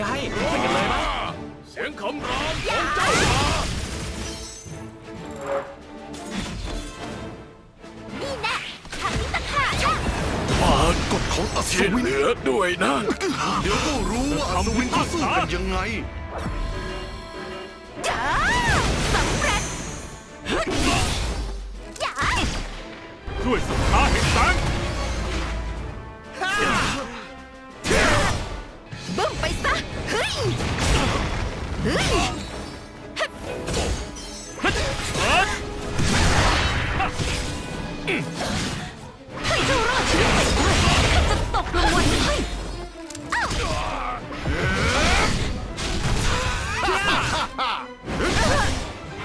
ำราญของเจ้ามานี่แน่ทางนี้ต่างหากนะมากฎของอัศช่วยวินเหลือด้วยนะ เดี๋ยวก็รู้ว่าอัศวินเขาสู้กันยังไง จ้าสำเร็จจ้าด้วยสุดท้าแห่งแสง ให้เจ้ารอดชีวิตไปได้ข้าจะตกรางวัลให้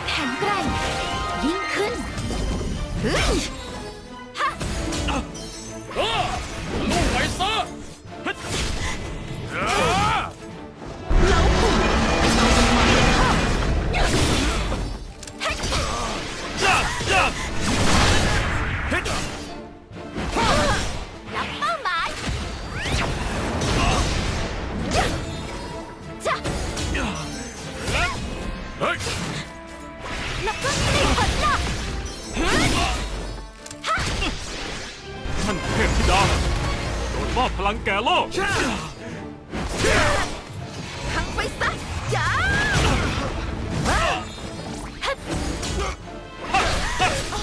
แข็งแกร่งยิ่งขึ้น ท่านเทพธิดา โดนมอบพลังแก่โลก ทั้งไปซะจ้า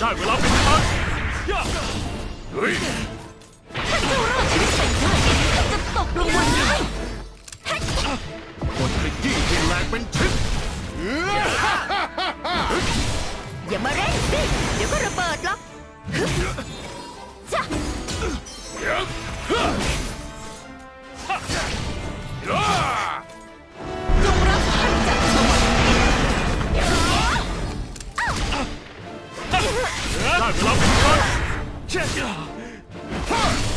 ได้เวลาเป็นทางย่าเฮ้ยถ้าเจ้ารอดชีวิตไปได้ข้าจะตกรางวัลให้กดขยี้ให้แหลกเป็นชิ้นอย่ามาเร่งสิ เดี๋ยวก็ระเบิดหรอกจ้ะ ได้เวลาเป็นทางเช่นี่แน่ทาง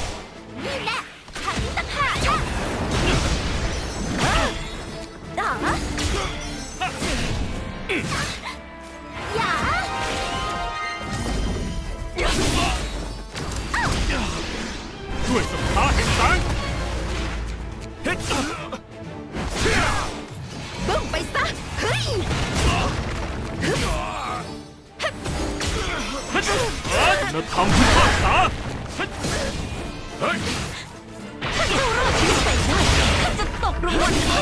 คุณธรรมพิพากษาเฮ้ย ถ้าเจ้ารอดชีวิตไปได้ข้าจะตกรางวัลให้